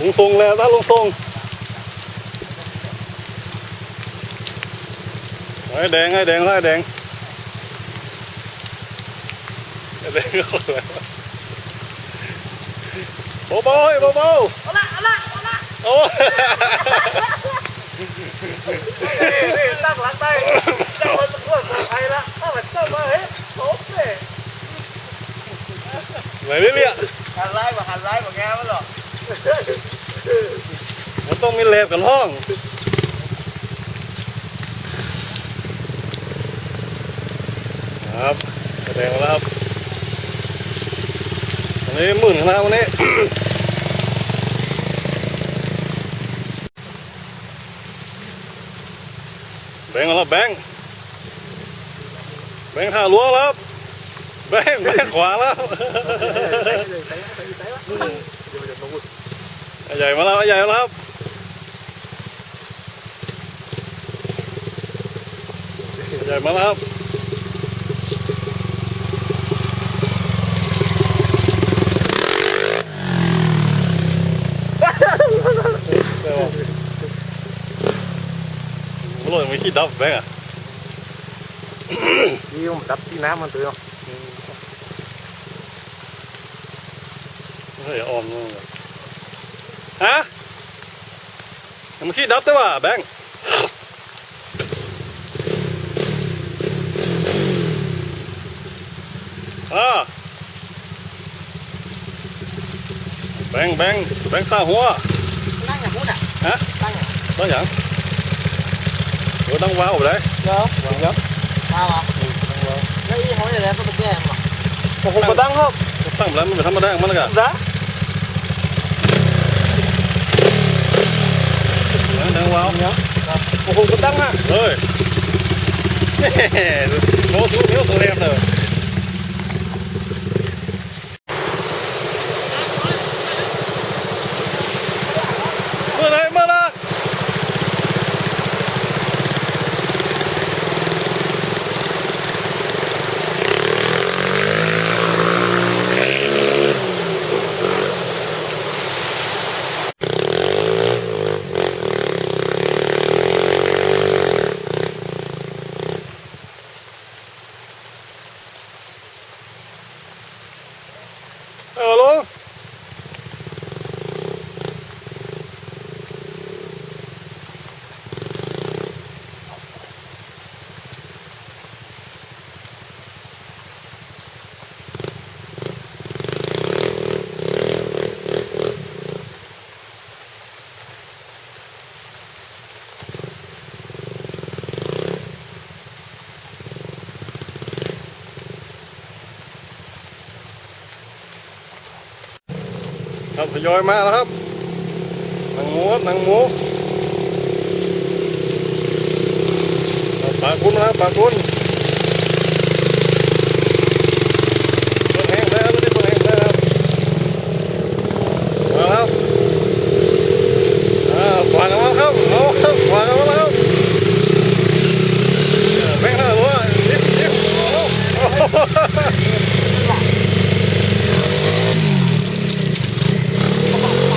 ลุงทรงแล้วนะลุงทรงไอ้แดงไอ้แดงไอ้แดงไอ้แดงก็เล้วเบาๆให้เบาเอาละเอาละเอาละโอ้นี่ตั้งหลังได้เจ้ามันเพื่อนปลอดภัยละถ้ามันเจ้ามาเฮ้ยโซ่เลยไหนเรื่อยหันไล่มาหันไล่มาแง่มันหรอ ต้องมีเล็บกับห้องครับแสดงแล้วครับวันนี้หมื่นนะวันนี้แบงค์แล้วแบงค์แบงค์ท่าล้วงแล้วครับแบงค์แบงค์ขวาแล้วใหญ่มาแล้วใหญ่มาแล้ว ครับใหญ่มาแล้วครับเดี๋ยวมันหล่นไม่คิดดั บแบงค์อะนี่ผมดับที่น้ำมันตัวเฮ้ยออมนู่นเลยฮะมันขี้ดับได้ว่ะแบงค์อ่าแบงค์แบงค์แบงค์ข้าหัว นั่งอย่างพูดอะ ฮะ นั่งอย่าง ต้องอย่างโอ้ต้องว้าวเลย เนาะเนาะมาหรอแล้วอีเขาเนี่ยแล้วก็ไปแก้มา โอ้โหกระดังครับตั้งแล้วมันเป็นธรรมดามันนะกะ จ้ะ ดังว้าว โอ้โหกระตั้งอะ เฮ้ยโม้สูงเนี้ยตัวเรียมเลย เมื่อไรเมื่อไรเออลุง ครับทยอยมาแล้วครับหนังหมูหนังหมูเอาปลาคุณนะครับปลาคุณเปิดแห้งแล้วไม่ได้เปิดแห้งแล้วครับมาแล้วอ่าขวางกันมาครับเอาครับขวางกันมาแล้วอ่าแม่งห้าตัวยิบยิบโอ้โหโอ้โห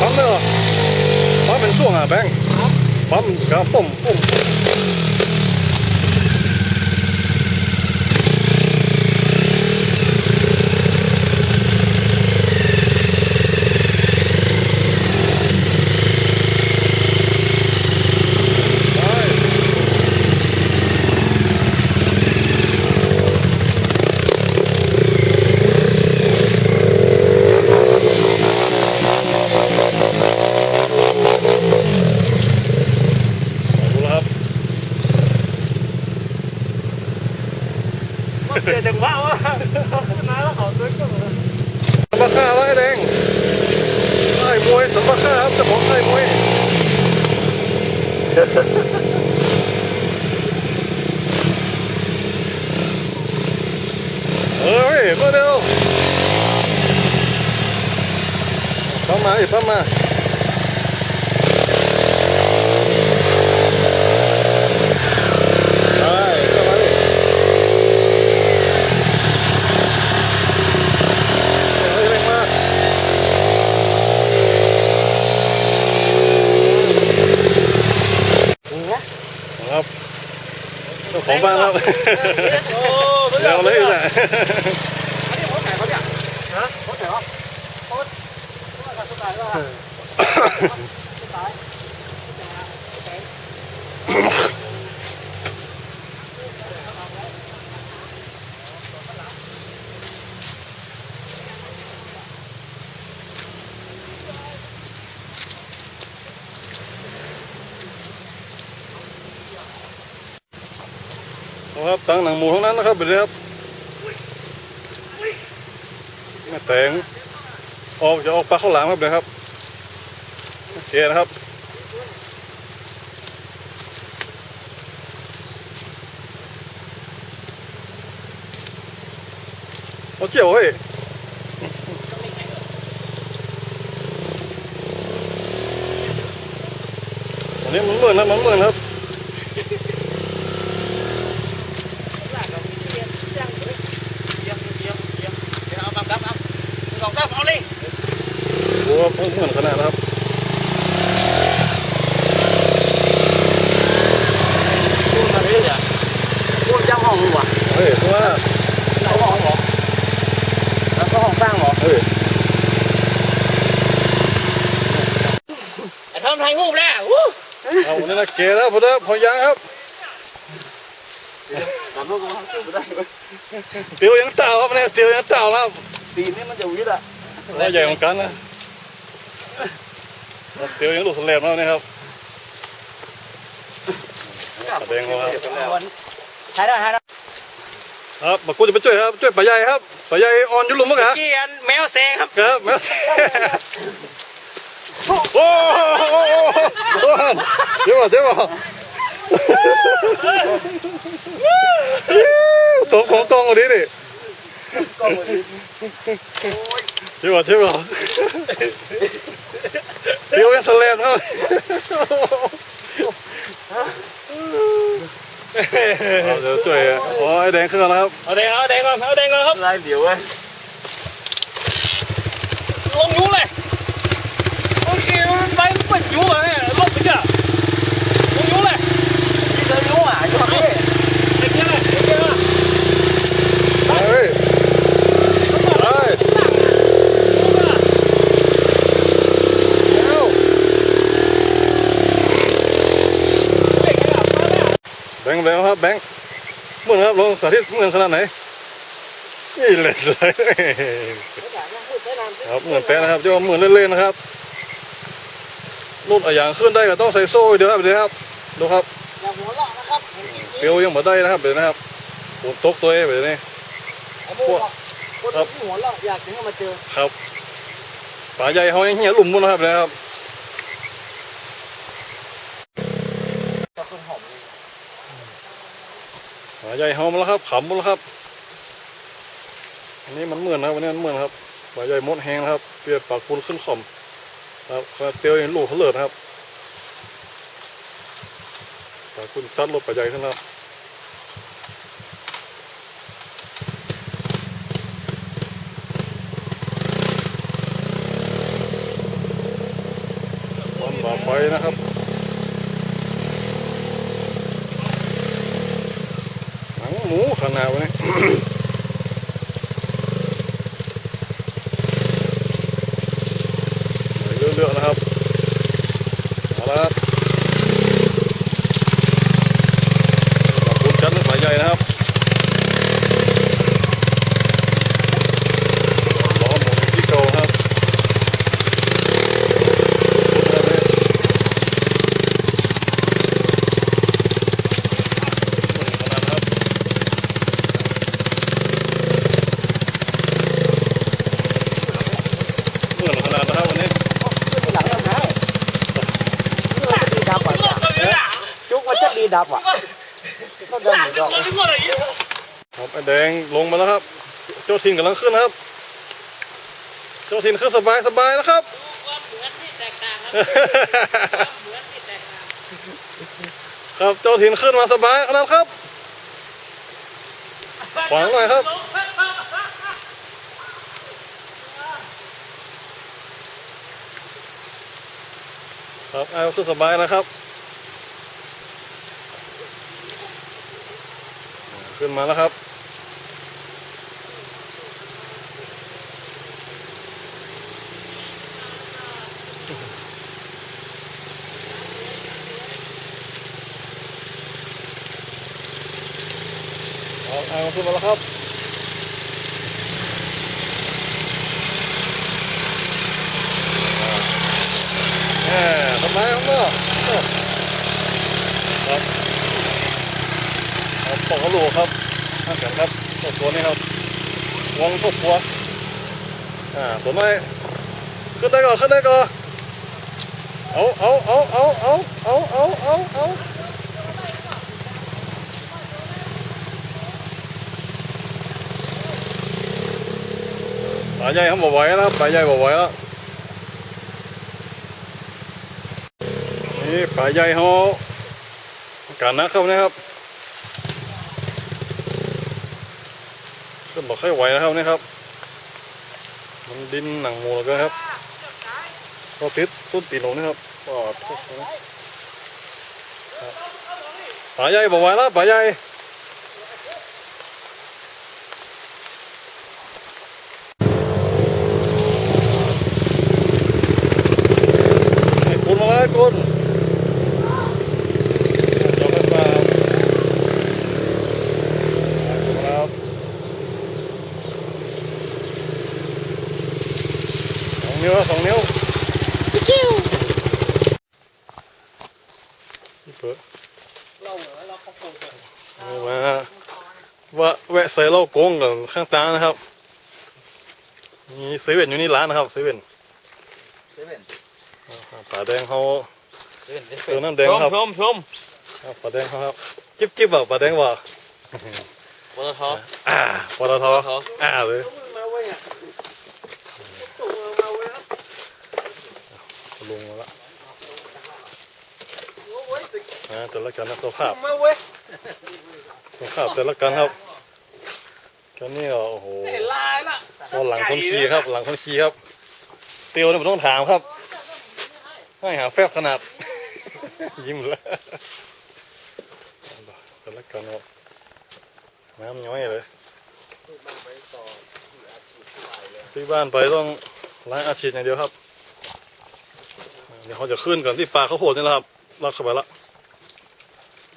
ปั๊มเลยเหรอปั๊มเป็นช่วงอะ แบงค์ปั๊มกระปุ่มปุ่มดูแล้วครับ เปลี่ยนจังหวะวะเขาขึ้นมาแล้วเขาซื้อก็เหมือน สมบัติข้าไล่แดงไล่มวยสมบัติข้าครับเจ้าของไล่มวย เฮ้ยมาเร็วปั๊มมาอีกปั๊มมา เจ้าของบ้านครับ โอ้ เร็วเลยแหละอันนี้เขาไหนเขาเนี่ยฮะเขาไหนวะเขาเขาสไตล์ว่า ครับตั้งหนังหมูทั้งนั้นนะครับแบบนี้ครับแม่แตงออกจะออกปลาข้าวหลามครับเดี๋ยครับโอเคนะครับเอาเจียวเฮ้ยอันนี้มันเหมือนนะมันเหมือนครับ เอาแบบครับเอาสองตั้มเอาเลย โอ้เห มือนขนาดนะครับพูดมาเรื่อยพูดเจ้าห้องหรือวะเฮ้ยเพราะว่าเจ้าห้องเหรอแล้วก็ห้องสร้างเหรอเฮ้ยไอ้ทำไทยงูแล้ววู้เอาเนี่ยนะเกแล้วพอเด้อพอยางครับทำลูกก็ทำสู้ไม่ได้เตียวยังเต่าครับเนี่ยเตียวยังเต่าแล้วตีนี่มันจะวิทย์อะเราใหญ่เหมือนกันนะ เตียวยังลูกสแลบแล้วเนี่ยครับแสดงว่าใช้ได้ใช้ได้ครับมากูจะไปช่วยครับช่วยป่าใหญ่ครับป่าใหญ่อ่อนอยู่หลุมมั้งครับเกียนแมวแซงครับครับแม่โอ้โหเดี๋ยวก่อนเดี๋ยวก่อนตรงของตรงกว่านี้ดิ ก็หมดเดี๋ยวก่อนเดี๋ยวก่อนเดี๋ยวยังสแลมครับเอาเดี๋ยวช่วยโอ้ยแดงขึ้นแล้วนะครับ เอาแดงเอาแดงก่อนเอาแดงก่อนครับไล่เดี๋ยวเว้ยลงยูเลยโอเคมันไปมันเป็นยูอะเนี่ยลบไปจ้ะลงยูเลย พี่เคยรู้อะช่วงนี้ ไอ้เจ้าไอ้เจ้า เฮ้ยเฮ้ยเอ้า แบงค์แบงค์ครับแบงค์เหมือนครับลองสาธิตเหมือนขนาดไหนนี่เลยเลยครับเหมือนแปะนะครับจะว่าเหมือนเล่นๆนะครับรุ่นอะอย่างขึ้นได้ก็ต้องใส่โซ่เดี๋ยวครับเดี๋ยวครับดูครับอย่าหัวเราะนะครับเปียวยังมาได้นะครับเดี๋ยวนะครับฝนตกตัวเองแบบนี้ไอ้โม่บอกคนที่หัวเราะอยากจะให้มาเจอครับป่าใหญ่เขายังเหี้ยหลุมมุนนะครับนะครับกับต้นหอมนี่ ป่าใหญ่เขามแล้วครับขำมาแล้วครับ อันนี้มันเหมือนนะวันนี้มันเหมือนครับป่าใหญ่มดแห้งนะครับเปรียบปากปูนขึ้นขอมครับเตียวยังลูกเขาเลิศนะครับปากปูนซัดรถป่าใหญ่ขึ้นแล้ววันต่อไปนะครับ หนั งหมูขนาดวันนี้ เรื่อยๆนะครับเอาละครับขอบคุณจันทร์สายใหญ่นะครับล้อหมุนที่เก่าครับขอบคุณนะครับขนาดนะครับ เหมือนขนาดนะครับวันนี้ ขึ้นหลังยังไงดีดับอะจุกมันจะดีดับอะก็เดินหนีดอก ครับไอ้แดงลงมาแล้วครับ เจ้าถิ่นกำลังขึ้นนะครับ เจ้าถิ่นขึ้นสบายสบายนะครับครับเจ้าถิ่นขึ้นมาสบายขนาดครับ ขวางหน่อยครับครับเอาขึ้นสบายนะครับ ขึ้นมาแล้วครับ อาเอาขึ้นมาแล้วครับแหมทำไมครับเนาะครับเอาปอกกระโหลกครับน่าเสียครับตัวตัวนี้ครับวงตัวหัวอ่าตัวน้อยขึ้นได้ก่อนขึ้นได้ก่อนเอาเอาเอาเอาเอาเอาเอาเอาเอาปลา ใหญ่ครับบ่ไหวแล้วปลาใหญ่บ่ไหวแล้วนี่ปลาใหญ่เขาการนะครับนะครับก็บอกให้ไหวนะครับนี่ครับ มันดินหนังหมูแล้วก็ครับก็ติดสุดตีนลงนี่ครับก็ปลาใหญ่บอกไหวแล้วปลาใหญ่ไอ้ คุณมาแล้วคุณจอมปลาครับสองนิ้วสองนิ้วจิ้วเปิดเราเหรอเราเขาปลูกเหรอมาว่าแวะใส่เหล้าโกงกับข้างตานะครับมีเซเว่นอยู่นี่ร้านนะครับเซเว่นเซเว่น ป่าแดงเขาเซเว่นเติมน้ำแดงครับชมชมครับป่าแดงเขาครับจิ๊บจิ๊บแบบป่าแดงว่าปตทอ่าปตทปตทอ่าเลยมาเว้ยอะตู้มาเว้ยอะลงมาละเว้ยอ่าแต่ละกันนะสภาพมาเว้ยสภาพแต่ละกันครับกันนี่ก็โอ้โหเห็นลายละเอาหลังคนขี่ครับ หลังคนขี่ครับ เตียวเนี่ยผมต้องถามครับ ให้หาแฟบขนาด ยิ้มแล้วแต่ละกันครับน้ำย้อยเลยที่บ้านไปต้องล้างอาชีพอย่างเดียวครับ เดี๋ยวเขาจะขึ้นก่อนที่ปลาเขาโพดนี่แหละครับลากเข้าไปละ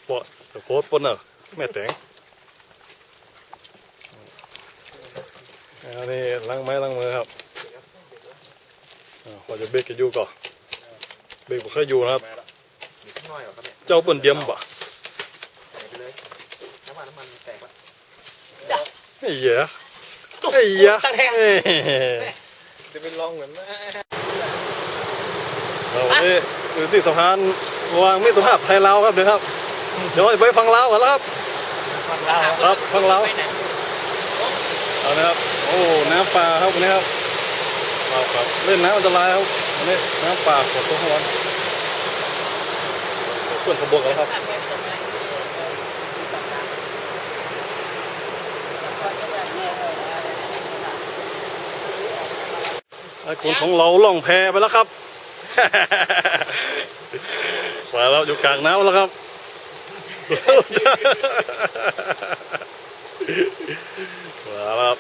ปะจะโพดปนเนอะแม่แตงอันนี้ล้างไม้ล้างมือครับพอจะเบรกจะอยู่ก่อน เบรกบ่เคยอยู่นะครับ มีสักหน่อยเหรอครับเนี่ยเจ้าเปิ่นเดียมบ่ใส่ไปเลยน้ำมันน้ำมันแตกละไอ้เหี้ยไอ้เหี้ยเอ้ยจะเป็นลองเหมือนแม่เราเนี่ยอยู่ที่สะพานวางมิตรภาพไทยลาวครับเดี๋ยวครับ เดี๋ยวไปฟังลาวก่อนแล้วครับฟังเราครับฟังลาวเอานะครับโอ้น้ำป่าครับวันนี้ครับครับครับเล่นน้ำอันตรายครับ วันนี้น้ำป่าขวดตัวข้างวันส่วนขบวนกันครับไอ้คนของเราล่องแพไปแล้วครับมาแล้วอยู่กลางน้ำแล้วครับ มาแล้วครับ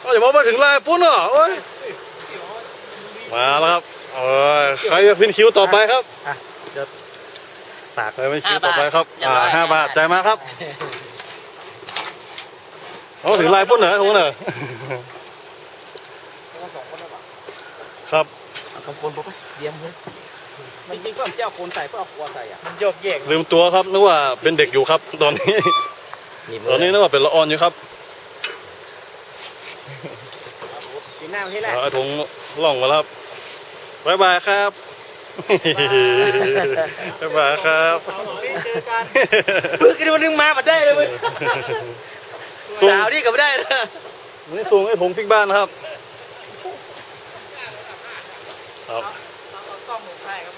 เอาอย่ามาไปถึงลายปุ้นเหรอโอ้ยมาแล้วครับ โอ้ยใครจะพินคิวต่อไปครับจะตากใครเป็นคิวต่อไปครับอ่าห้าบาทจ่ายมาครับเอาถึงลายปุ้นเหรอทุกคนเหรอครับเอาคนปุ๊บไปเยี่ยมเลยจริงๆก็เจ้าคนใส่ก็เอาหัวใส่อะมันโยกแยกลืมตัวครับนึกว่าเป็นเด็กอยู่ครับ ตอนนี้ ตอนนี้นึกว่าเป็นละออนอยู่ครับกินน้ำที่แรกเอาไอ้ถุงล่องมาแล้วครับ บายบายครับบายบายครับเจอกันเพิ่งกินวันนึงมาบัดได้เลยเว้ยส่งสาวนี่ก็ไม่ได้นะนี่ส่งไอ้ถุงพริกบ้านครับ ครับกล้องหมูไข่ครับ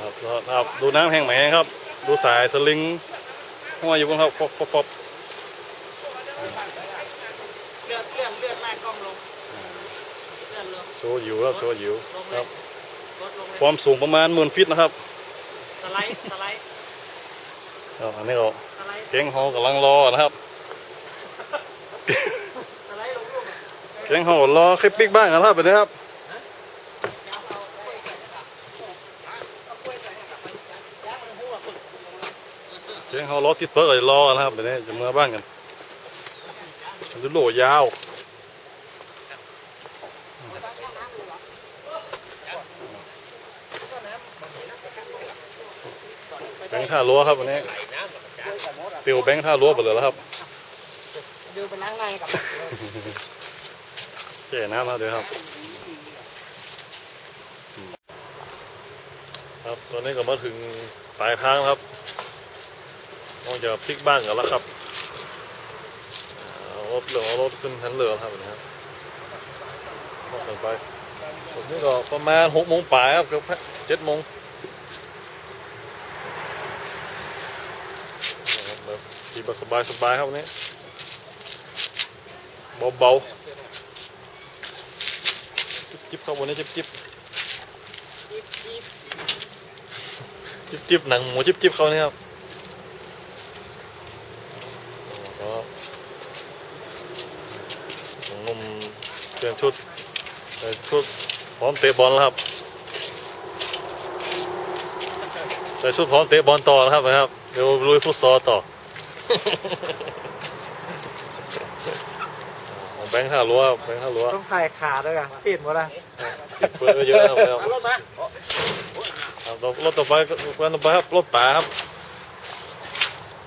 ครับแล้วครับ ดูน้ำแห้งไหมครับ ดูสายสลิงห้อยอยู่บนครับป๊อปป๊อปป๊อป เลื่อนเลื่อนเลื่อนหน้ากล้องลงเลื่อนลง โชว์อยู่ครับโชว์อยู่ครับลดลงความสูงประมาณหมื่นฟิตนะครับสไลด์สไลด์เอาอันนี้ก็เก่งฮอกำลังรอนะครับเก่งฮอรอคลิปปิ๊กบ้างกันครับแบบนี้ครับเก่งฮอรอติดเปิดเลยรอนะครับแบบนี้จะเมื่อบ้างกันมันจะโหลยาวแบงค์ ท่ารั้วครับวันนี้ปิวแบงค์ท่ารั้วไปเลยแล้วครับดูไปล้างในกับเจ๊น้ำครับเดี๋ยวครับครับตอนนี้ก็มาถึงปลายทางแล้วครับนอกจากพลิกบ้านกันแล้วครับเอารถเหลืองเอารถขึ้นทันเรือครับวันนี้ครับมองกันไปผมนี่ก็ประมาณหกโมงปลายครับเกือบเจ็ดโมงนะครับ แบบขี่บสบายสบายครับวันนี้เบาๆจิบเข้าบนนี้จิบจิบจิบจิบหนังหมูจิบจิบเขานี่ครับก็ของนมเปลี่ยนชุดใส่ชุดพร้อมเตะบอลแล้วครับใส่ชุดพร้อมเตะบอลต่อนะครับนะครับ เดี๋ยวลุยฟุตซอลต่อ ของแบงค์ท่ารั้วครับแบงค์ท่ารั้วต้องถ่ายขาด้วยกันซีดหมดละสิบเบอร์เยอะนะครับครับมารถมาครับรถต่อไปก็รถต่อไปครับรถป่าครับ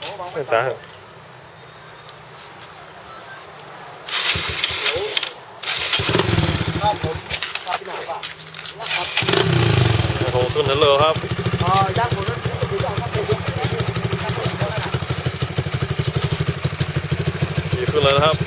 รถป่าครับครับผมครับพี่หนาป่ะนะครับโอ้โหขึ้นทันเลยครับอ๋อย่างผมนั้นดูย่างครับไปดูขี่ขึ้นเลยนะครับ